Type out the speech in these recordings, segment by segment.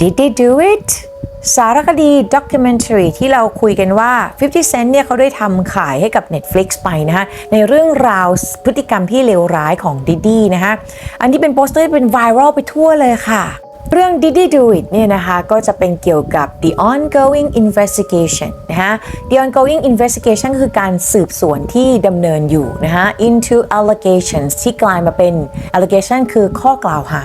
Did they do it สารคดีด็อกิเมนทรีที่เราคุยกันว่า 50 Cent เนี่ยเขาได้ทำขายให้กับ Netflix ไปนะฮะ ในเรื่องราวพฤติกรรมที่เลวร้ายของดิดดี้นะฮะ อันที่เป็นโปสเตอร์ที่เป็นไวรัลไปทั่วเลยค่ะ เรื่อง Did he Do It เนี่ยนะคะก็จะเป็นเกี่ยวกับ the ongoing investigation นะฮะ the ongoing investigation คือการสืบสวนที่ดำเนินอยู่นะฮะ into allegations ที่กลายมาเป็น allegation คือข้อกล่าวหา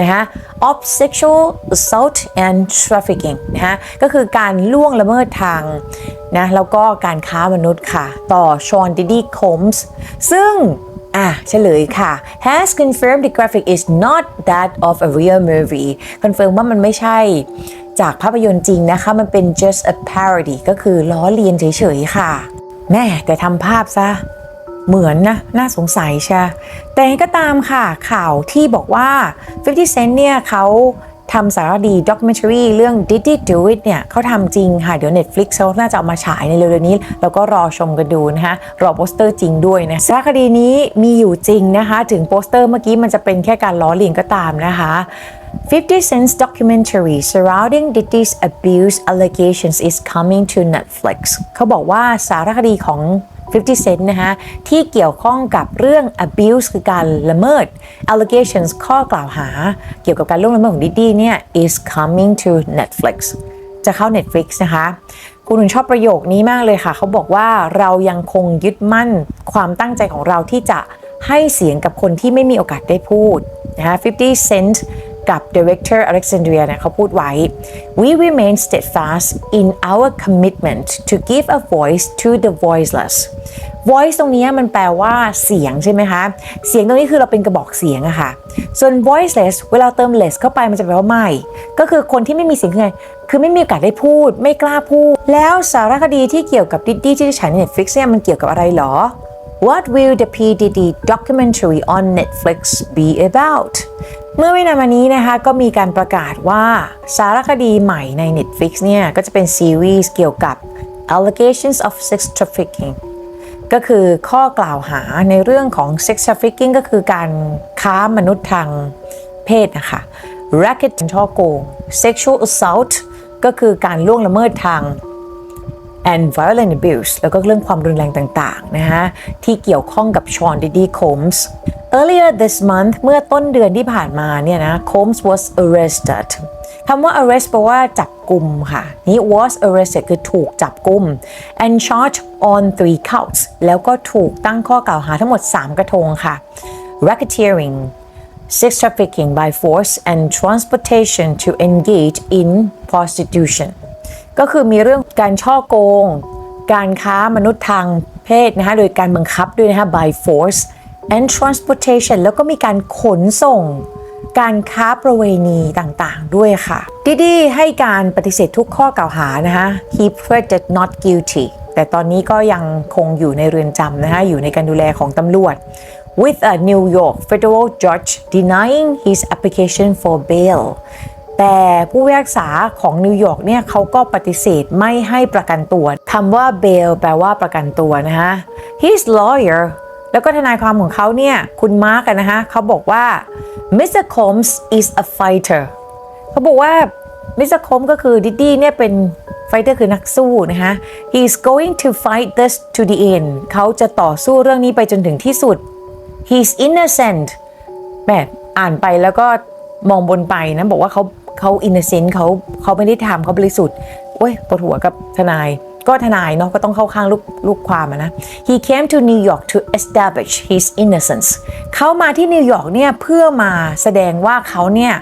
นะฮะ of sexual assault and trafficking นะฮะก็คือการล่วงละเมิดทางนะแล้วก็การค้ามนุษย์ค่ะ ต่อชอนดิดี้โคมส์ซึ่ง อะเฉลยค่ะ has confirmed the graphic is not that of a real movie คอนเฟิร์มว่ามันไม่ใช่จากภาพยนตร์จริงนะคะ มันเป็น just a parody ก็คือล้อเลียนเฉยๆค่ะ แม่แต่ทำภาพซะเหมือนนะ น่าสงสัยใช่แต่ก็ตามค่ะข่าวที่บอกว่า 50 Cent เนี่ยเขา ทำสารคดีด็อกเมนทรีเรื่อง Did It Do It เนี่ยเขาทำจริงค่ะ เดี๋ยว Netflix เขาน่าจะเอามาฉายในเร็วๆนี้ แล้วก็รอชมกันดูนะคะ รอโปสเตอร์จริงด้วยนะสารคดีนี้มีอยู่จริงนะคะ ถึงโปสเตอร์เมื่อกี้มันจะเป็นแค่การล้อเลียนก็ตามนะคะ50 Cent's documentary surrounding Diddy's abuse allegations is coming to Netflix เขาบอกว่าสารคดีของ 50 Cent นะคะที่เกี่ยวข้องกับเรื่อง abuse คือการละเมิด allegations ข้อกล่าวหา เกี่ยวกับการล่วงละเมิดของดิดดี้เนี่ย is coming to Netflix จะเข้า Netflix นะคะคุณหนุนชอบประโยคนี้มากเลยค่ะ เขาบอกว่าเรายังคงยึดมั่นความตั้งใจของเราที่จะให้เสียงกับคนที่ไม่มีโอกาสได้พูดนะคะ50 Cent กับ Director Alexandria เนี่ยเขาพูดไว้ We remain steadfast in our commitment to give a voice to the voiceless voice ตรงนี้มันแปลว่าเสียงใช่ไหมคะ เสียงตรงนี้คือเราเป็นกระบอกเสียงอะค่ะ ส่วน voiceless เวลาเติม less เข้าไปมันจะแปลว่าไม่ ก็คือคนที่ไม่มีเสียงคือไง คือไม่มีโอกาสได้พูด ไม่กล้าพูด แล้วสารคดีที่เกี่ยวกับดิดดี้ที่ฉายใน Netflix เนี่ยมันเกี่ยวกับอะไรหรอ What will the PDD documentary on Netflix be about เมื่อไม่นานมานี้นะคะก็มีการประกาศว่าสารคดีใหม่ใน Netflix เนี่ย ก็จะเป็นซีรีส์เกี่ยวกับ allegations of sex trafficking ก็คือข้อกล่าวหาในเรื่องของ sex trafficking ก็คือการค้ามนุษย์ทางเพศนะคะ racket ช่อโกง sexual assault ก็คือการล่วงละเมิดทาง and violent abuse แล้วก็เรื่องความรุนแรงต่างๆนะฮะที่เกี่ยวข้องกับชอนดิดี้โคมส์ earlier this month เมื่อต้นเดือนที่ผ่านมาเนี่ยนะ Combs was arrested คำว่า arrest แปลว่าจับกลุ่มค่ะ นี่ was arrested คือถูกจับกลุ่ม and charged on three counts แล้วก็ถูกตั้งข้อกล่าวหาทั้งหมด 3 กระทงค่ะ racketeering sex trafficking by force and transportation to engage in prostitution ก็คือมีเรื่องการช่อโกง การค้ามนุษย์ทางเพศนะคะโดยการบังคับด้วยนะคะ by force and transportation แล้วก็มีการขนส่ง การค้าประเวณีต่างๆ ด้วยค่ะดิดี้ให้การปฏิเสธทุกข้อกล่าวหานะคะ he pleaded not guilty แต่ตอนนี้ก็ยังคงอยู่ในเรือนจำนะคะอยู่ในการดูแลของตำรวจ with a New York federal judge denying his application for bail แต่ผู้พิพากษาของนิวยอร์กเนี่ยเขาก็ปฏิเสธไม่ให้ประกันตัวคำว่า bail แปลว่าประกันตัวนะคะ his lawyer แล้วก็ทนายความของเขาเนี่ย คุณมาร์กนะคะเขาบอกว่า Mr. Combs is a fighter เขาบอกว่า Mr. Combs ก็คือดิดดี้เนี่ยเป็นไฟเตอร์คือนักสู้นะคะ he is going to fight this to the end เขาจะต่อสู้เรื่องนี้ไปจนถึงที่สุด he's innocent แบบอ่านไปแล้วก็มองบนไปนะ บอกว่าเขา เขาอินเนเซนต์เขาเขาไม่ได้ทำเขาบริสุทธิ์โอ้ยปวดหัวกับทนายก็ทนายเนาะก็ต้องเข้าข้างลูกลูกความนะ he came to New York to establish his innocence เขามาที่นิวยอร์กเนี่ยเพื่อมาแสดงว่าเขาเนี่ย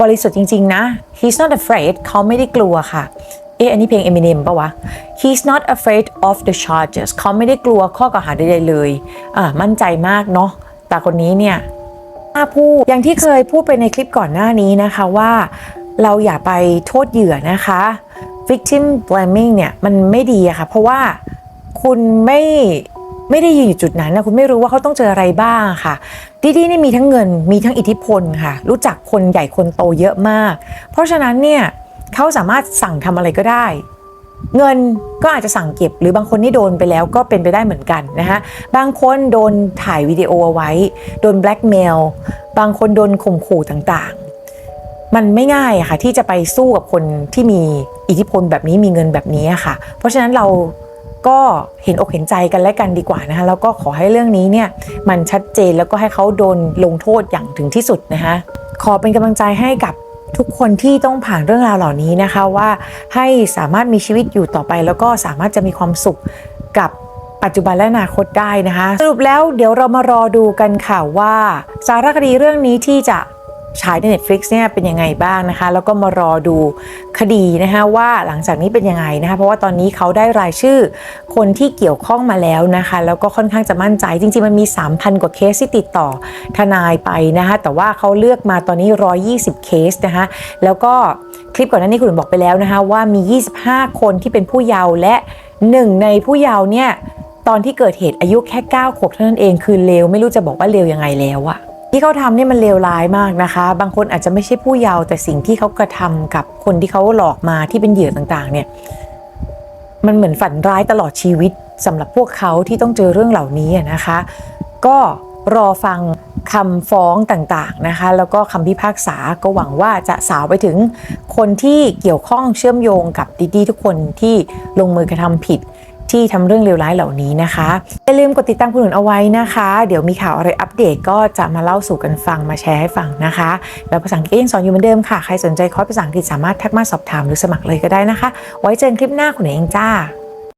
บริสุทธิ์จริง ๆ นะ he's not afraid เขาไม่ได้กลัวค่ะ เอ๊ะอันนี้เพลง Eminem ปะวะ he's not afraid of the charges เขาไม่ได้กลัวข้อกล่าวหาใดๆเลย อ่ามั่นใจมากเนาะแต่คนนี้เนี่ยาพูดอย่างที่เคยพูดไปในคลิปก่อนหน้านี้นะคะว่าเราอย่าไปโทษเหยื่อนะคะ victim blaming เนี่ยมันไม่ดีอะค่ะ เพราะว่าคุณไม่ไม่ได้ยืนอยู่จุดนั้นนะคุณไม่รู้ว่าเขาต้องเจออะไรบ้างค่ะดีดีนี่มีทั้งเงินมีทั้งอิทธิพลค่ะ รู้จักคนใหญ่คนโตเยอะมาก เพราะฉะนั้นเนี่ยเขาสามารถสั่งทำอะไรก็ได้ เงินก็อาจจะสั่งเก็บ หรือบางคนที่โดนไปแล้วก็เป็นไปได้เหมือนกันนะคะบางคนโดนถ่ายวิดีโอเอาไว้ โดนแบล็กเมลบางคนโดนข่มขู่ต่างๆ มันไม่ง่ายค่ะที่จะไปสู้กับคนที่มีอิทธิพลแบบนี้มีเงินแบบนี้ค่ะ เพราะฉะนั้นเราก็เห็นอกเห็นใจกันและกันดีกว่านะคะแล้วก็ขอให้เรื่องนี้เนี่ยมันชัดเจนแล้วก็ให้เขาโดนลงโทษอย่างถึงที่สุดนะคะขอเป็นกำลังใจให้กับ ทุกคนที่ต้องผ่านเรื่องราวเหล่านี้นะคะว่าให้สามารถมีชีวิตอยู่ต่อไป แล้วก็สามารถจะมีความสุขกับปัจจุบันและอนาคตได้นะคะ สรุปแล้วเดี๋ยวเรามารอดูกันค่ะว่า สารคดีเรื่องนี้ที่จะ ฉายใน Netflix เนี่ยเป็นยังไงบ้างนะคะ แล้วก็มารอดูคดีนะคะว่าหลังจากนี้เป็นยังไงนะคะเพราะว่าตอนนี้เขาได้รายชื่อคนที่เกี่ยวข้องมาแล้วนะคะ แล้วก็ค่อนข้างจะมั่นใจจริง ๆ มันมี 3,000 กว่าเคสที่ติดต่อทนายไปนะคะ แต่ว่าเขาเลือกมาตอนนี้ 120 เคสนะคะแล้วก็คลิปก่อนหน้านี้คุณหนุ่มบอกไปแล้วนะคะว่ามี 25 คนที่เป็นผู้เยาว์และหนึ่งในผู้เยาว์เนี่ยตอนที่เกิดเหตุอายุแค่ 9 ขวบเท่านั้นเองคือเลวไม่รู้จะบอกว่าเลวยังไงแล้วอะ ที่เขาทำเนี่ยมันเลวร้ายมากนะคะ บางคนอาจจะไม่ใช่ผู้เยาว์แต่สิ่งที่เขากระทำกับคนที่เขาหลอกมาที่เป็นเหยื่อต่างๆ เนี่ยมันเหมือนฝันร้ายตลอดชีวิตสำหรับพวกเขาที่ต้องเจอเรื่องเหล่านี้นะคะ ก็รอฟังคำฟ้องต่างๆนะคะ แล้วก็คำพิพากษาก็หวังว่าจะสาวไปถึงคนที่เกี่ยวข้องเชื่อมโยงกับดิดีทุกคนที่ลงมือกระทำผิด ที่ทำเรื่องเลวร้ายเหล่านี้นะคะอย่าลืมกดติดตามคุณหนุนเอาไว้นะคะ เดี๋ยวมีข่าวอะไรอัปเดตก็จะมาเล่าสู่กันฟังมาแชร์ให้ฟังนะคะ แล้วภาษาอังกฤษยังสอนอยู่เหมือนเดิมค่ะ ใครสนใจคอร์สภาษาอังกฤษสามารถทักมาสอบถามหรือสมัครเลยก็ได้นะคะ ไว้เจอกันคลิปหน้าคุณหนุนเองจ้า